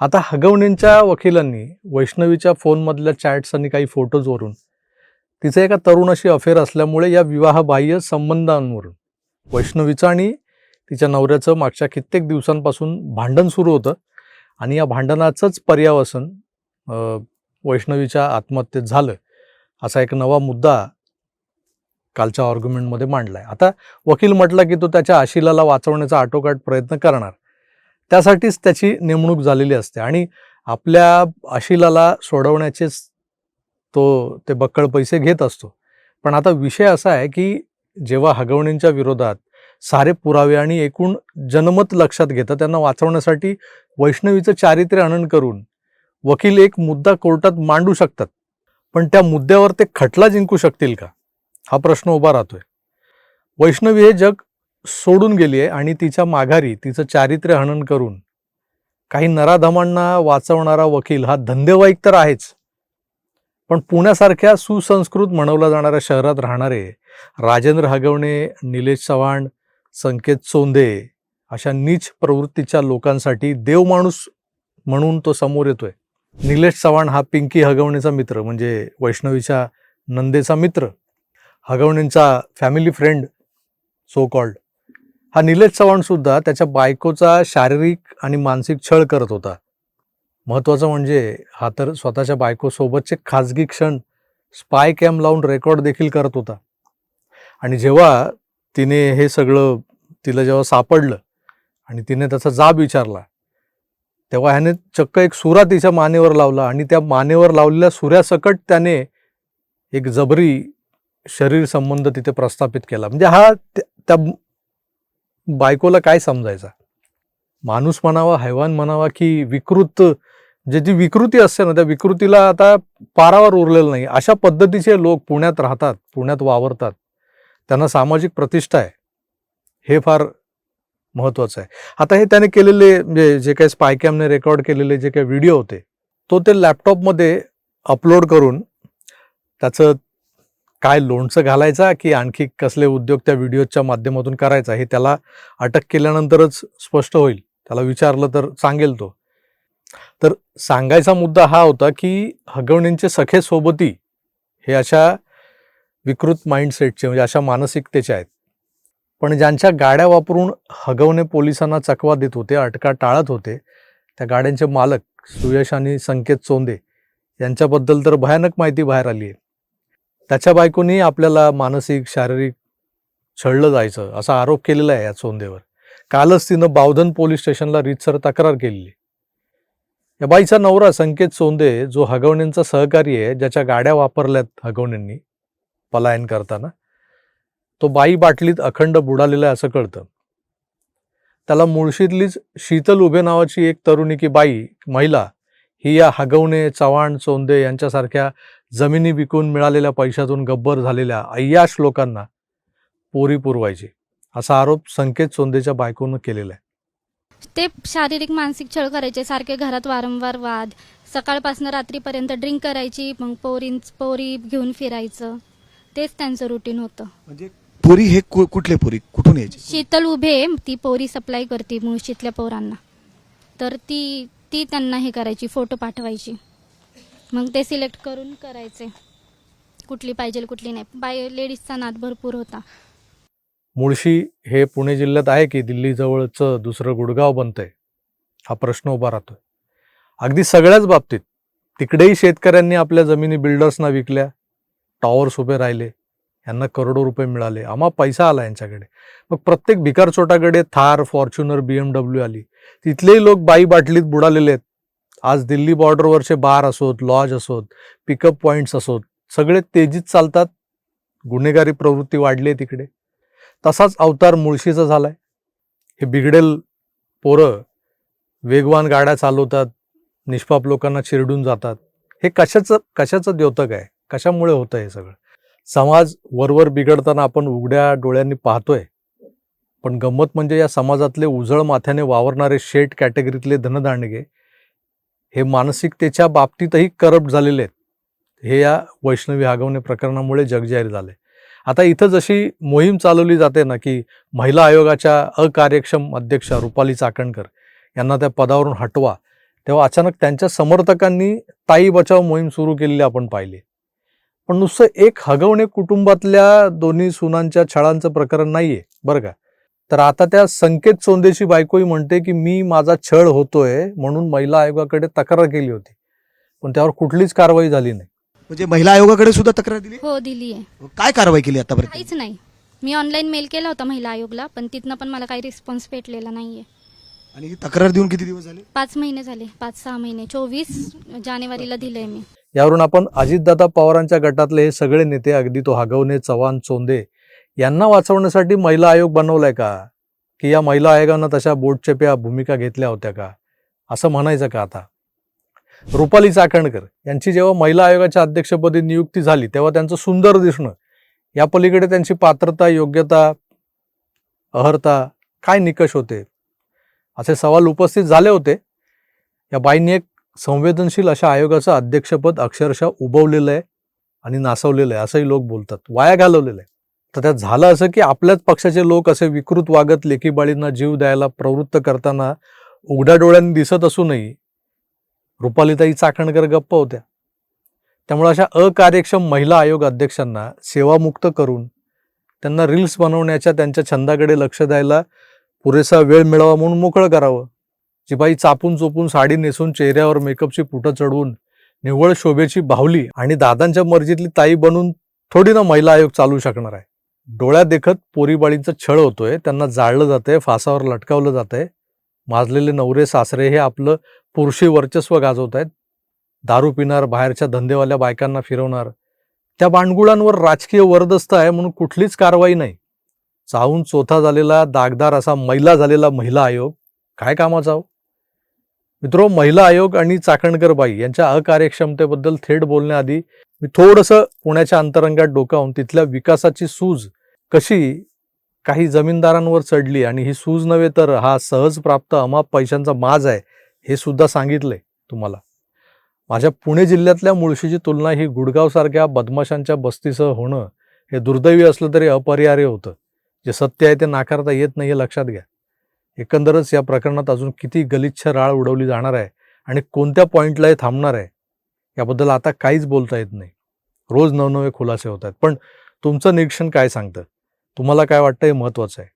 आता हगवणींच्या वकिलांनी वैष्णवीच्या फोनमधल्या चॅट्स आणि काही फोटोजवरून तिचं एका तरुणाशी अफेअर असल्यामुळे या विवाहबाह्य संबंधांवरून वैष्णवीचं आणि तिच्या नवऱ्याचं मागच्या कित्येक दिवसांपासून भांडण सुरू होतं आणि या भांडणाचंच पर्यावसन वैष्णवीच्या आत्महत्येत झालं असा एक नवा मुद्दा कालच्या आर्ग्युमेंटमध्ये मांडलाय. आता वकील म्हटला की तो त्याच्या आशिलाला वाचवण्याचा आटोकाट प्रयत्न करणार. त्यासाठीच त्याची नेमणूक झालेली असते. आणि आपल्या आशिलाला सोडवण्याचेच तो ते बक्कळ पैसे घेत असतो. पण आता विषय असा आहे की जेव्हा हगवणींच्या विरोधात सारे पुरावे आणि एकूण जनमत लक्षात घेतं त्यांना वाचवण्यासाठी वैष्णवीचं चारित्र्य हनन करून वकील एक मुद्दा कोर्टात मांडू शकतात. पण त्या मुद्द्यावर ते खटला जिंकू शकतील का? हा प्रश्न उभा राहतोय. वैष्णवी हे जग सोडून गेली आहे आणि तिच्या माघारी तिचं चारित्र्य हनन करून काही नराधमांना वाचवणारा वकील हा धंदेवाईक तर आहेच. पण पुण्यासारख्या सुसंस्कृत म्हणवल्या जाणाऱ्या शहरात राहणारे राजेंद्र हगवणे निलेश चव्हाण संकेत चोंदे अशा नीच प्रवृत्तीच्या लोकांसाठी देव माणूस म्हणून तो समोर येतोय. निलेश चव्हाण हा पिंकी हगवणेचा मित्र म्हणजे वैष्णवीच्या नंदेचा मित्र. हगवणेंचा फॅमिली फ्रेंड सो कॉल्ड हा निलेश चव्हाण सुद्धा त्याच्या बायकोचा शारीरिक आणि मानसिक छळ करत होता. महत्त्वाचं म्हणजे हा तर स्वतःच्या बायकोसोबतचे खाजगी क्षण स्पाय कॅम लावून रेकॉर्ड देखील करत होता. आणि जेव्हा तिने हे सगळं तिला जेव्हा सापडलं आणि तिने त्याचा जाब विचारला तेव्हा ह्याने चक्क एक सुरा तिच्या मानेवर लावला आणि त्या मानेवर लावलेल्या सुऱ्यासकट त्याने एक जबरी शरीर संबंध तिथे प्रस्थापित केला. म्हणजे हा त्या त्या बायकोला काय समजायचा? माणूस म्हणावा हैवान म्हणावा की विकृत जे जी विकृती असते ना त्या विकृतीला आता पारावर उरलेलं नाही. अशा पद्धतीचे लोक पुण्यात राहतात पुण्यात वावरतात. त्यांना सामाजिक प्रतिष्ठा आहे. हे फार महत्त्वाचं आहे. आता हे त्याने केलेले म्हणजे जे काही स्पायकॅमने रेकॉर्ड केलेले जे काही व्हिडिओ होते तो ते लॅपटॉपमध्ये अपलोड करून त्याचं काय लोणचं घालायचा की आणखी कसले उद्योग त्या व्हिडिओच्या माध्यमातून करायचा हे त्याला अटक केल्यानंतरच स्पष्ट होईल. त्याला विचारलं तर सांगेल तो. तर सांगायचा मुद्दा हा होता की हगवणींचे सखे सोबती हे अशा विकृत माइंडसेटचे म्हणजे अशा मानसिकतेचे आहेत. पण ज्यांच्या गाड्या वापरून हगवणे पोलिसांना चकवा देत होते अटका टाळत होते त्या गाड्यांचे मालक सुयश आणि संकेत चोंदे यांच्याबद्दल तर भयानक माहिती बाहेर आली आहे. त्याच्या बायकोनी आपल्याला मानसिक शारीरिक छळलं जायचं असा आरोप केलेला आहे या चोंदेवर कालच तिनं बावधन पोलीस स्टेशनला रीतसर तक्रार केलेली. या बाईचा नवरा संकेत चोंदे जो हगवण्यांचा सहकारी आहे ज्याच्या गाड्या वापरल्यात हगवण्यांनी पलायन करताना तो बाई बाटलीत अखंड बुडालेला आहे असं कळतं. त्याला मुळशीतलीच शीतल उभे नावाची एक तरुणी की बाई महिला ही या हगवणे चव्हाण चोंदे यांच्यासारख्या जमिनी विकून मिळालेल्या पैशातून गब्बर झालेल्या अय्याश लोकांना पोरी पुरवायची असा आरोप संकेत चोंदेच्या बायकोनं केलेला आहे ते शारीरिक मानसिक छळ करायचे सारखे घरात वारंवार वाद सकाळपासून रात्रीपर्यंत ड्रिंक करायची मग पोरीं पोरी घेऊन फिरायचं तेच त्यांचं रुटीन होतं. म्हणजे पुरी हे कु- कुठले पुरी? कुठून यायची? शीतल उभे ती पोरी सप्लाय करते मुळशीतल्या पोरांना. तर ती ती त्यांना हे करायची फोटो पाठवायची. मग ते सिलेक्ट करून करायचे. कुठली पाहिजे कुठली नाही. बाय लेडीजचा नाद भरपूर होता. मुळशी हे पुणे जिल्ह्यात आहे की दिल्लीजवळचं दुसरं गुडगाव बनतंय? हा प्रश्न उभा राहतोय. अगदी सगळ्याच बाबतीत तिकडेही शेतकऱ्यांनी आपल्या जमिनी बिल्डर्सना विकल्या टॉवर्स उभे राहिले यांना करोडो रुपये मिळाले. आम्हा पैसा आला यांच्याकडे. मग प्रत्येक भिकारचोटाकडे Thar Fortuner B M W आली. तिथलेही लोक बाई बाटलीत बुडालेले आहेत. आज दिल्ली बॉर्डरवरचे बार असोत लॉज असोत पिकअप पॉईंट्स असोत सगळे तेजीत चालतात. गुन्हेगारी प्रवृत्ती वाढली आहे तिकडे. तसाच अवतार मुळशीचा झालाय. हे बिघडेल पोरं वेगवान गाड्या चालवतात निष्पाप लोकांना चिरडून जातात. हे कशाचं कशाचं द्योतक आहे? कशामुळे होतं हे सगळं? समाज वरवर बिघडताना आपण उघड्या डोळ्यांनी पाहतोय. पण गंमत म्हणजे या समाजातले उजळ माथ्याने वावरणारे शेट कॅटेगरीतले धनदांडगे हे मानसिकतेच्या बाबतीतही करप्ट झालेले आहेत. हे या वैष्णवी हागवणे प्रकरणामुळे जगजाहीर झाले. आता इथं जशी मोहीम चालवली जाते ना की महिला आयोगाच्या अकार्यक्षम अध्यक्षा रुपाली चाकणकर यांना त्या पदावरून हटवा तेव्हा अचानक त्यांच्या समर्थकांनी ताई बचाव मोहीम सुरू केलेली आपण पाहिली. पण नुसतं एक हगवणे कुटुंबातल्या दोन्ही सुनांच्या छळांचं प्रकरण नाही आहे बरं का? तर आता त्या संकेत चोंदेची बायकोही म्हणते की मी माझा छळ होतोय म्हणून महिला आयोगाकडे तक्रार केली होती. पण त्यावर कुठलीच कारवाई झाली नाही. म्हणजे महिला आयोगाकडे सुद्धा तक्रार दिली? हो दिली आहे. काय कारवाई केली आतापर्यंत? काहीच नाही. मी ऑनलाईन मेल केला होता महिला आयोगला पण तिथनं पण मला काही रिस्पॉन्स भेटलेला नाहीये. आणि ही तक्रार देऊन किती दिवस झाले? पाच महिने झाले. पाच सहा महिने. चोवीस जानेवारीला दिलंय मी. यावरून आपण अजितदादा पवारांच्या गटातले हे सगळे नेते अगदी तो हगवणे चव्हाण चोंदे यांना वाचवण्यासाठी महिला आयोग बनवलाय का? की या महिला आयोगानं तशा बोटचेप्या भूमिका घेतल्या होत्या का? असं म्हणायचं का आता? रुपाली चाकणकर यांची जेव्हा महिला आयोगाच्या अध्यक्षपदी नियुक्ती झाली तेव्हा त्यांचं सुंदर दिसणं या पलीकडे त्यांची पात्रता योग्यता अहर्ता काय निकष होते? असे सवाल उपस्थित झाले होते. या बाईंनी एक संवेदनशील अशा आयोगाचं अध्यक्षपद अक्षरशः उभवलेलं आहे आणि नासवलेलं आहे असंही लोक बोलतात. वाया घालवलेलं आहे. तर त्यात झालं असं की आपल्याच पक्षाचे लोक असे विकृत वागत लेखीबाळींना जीव द्यायला प्रवृत्त करताना उघड्या डोळ्यांनी दिसत असूनही रुपालीताई चाकणकर गप्प होत्या. त्यामुळे अशा अकार्यक्षम महिला आयोग अध्यक्षांना सेवामुक्त करून त्यांना रील्स बनवण्याच्या त्यांच्या छंदाकडे लक्ष द्यायला पुरेसा वेळ मिळावा म्हणून मोकळं करावं. जी बाई चापून चोपून साडी नेसून चेहऱ्यावर मेकअपची पुटं चढवून निव्वळ शोभेची बाहुली आणि दादांच्या मर्जीतली ताई बनून थोडी ना महिला आयोग चालू शकणार आहे. डोळ्यात देखत पोरीबाळींचा छळ होतोय त्यांना जाळलं जातंय फासावर लटकावलं जातंय. माजलेले नवरे सासरे हे आपलं पुरुषी वर्चस्व गाजवत आहेत दारू पिणार बाहेरच्या धंदेवाल्या बायकांना फिरवणार. त्या बांडगुळांवर राजकीय वरदस्त आहे म्हणून कुठलीच कारवाई नाही. चाहून चोथा झालेला दागदार असा मैला झालेला महिला आयोग. काय कामाचा हो मित्रो महिला आयोग आणि चाकणकर बाई यांच्या अकार्यक्षमतेबद्दल थेट बोलण्याआधी मी थोडंसं पुण्याच्या अंतरंगात डोकावून तिथल्या विकासाची सूज कशी काही जमीनदारांवर चढली आणि ही सूज नव्हे तर हा सहज प्राप्त अमाप पैशांचा माज आहे हे सुद्धा सांगितलंय तुम्हाला. माझ्या पुणे जिल्ह्यातल्या मुळशीची तुलना ही गुडगावसारख्या बदमाशांच्या बस्तीसह होणं हे दुर्दैवी असलं तरी अपरिहार्य होतं. जे सत्य आहे ते नाकारता येत नाही हे लक्षात घ्या. एकंदरच या प्रकरणात अजून किती गलिच्छ राळ उडवली जाणार आहे आणि कोणत्या पॉईंटला हे थांबणार आहे याबद्दल आता काहीच बोलता येत नाही. रोज नवनवे खुलासे होत आहेत. पण तुमचं निरीक्षण काय सांगतं? तुम्हाला काय वाटतं हे महत्त्वाचं आहे?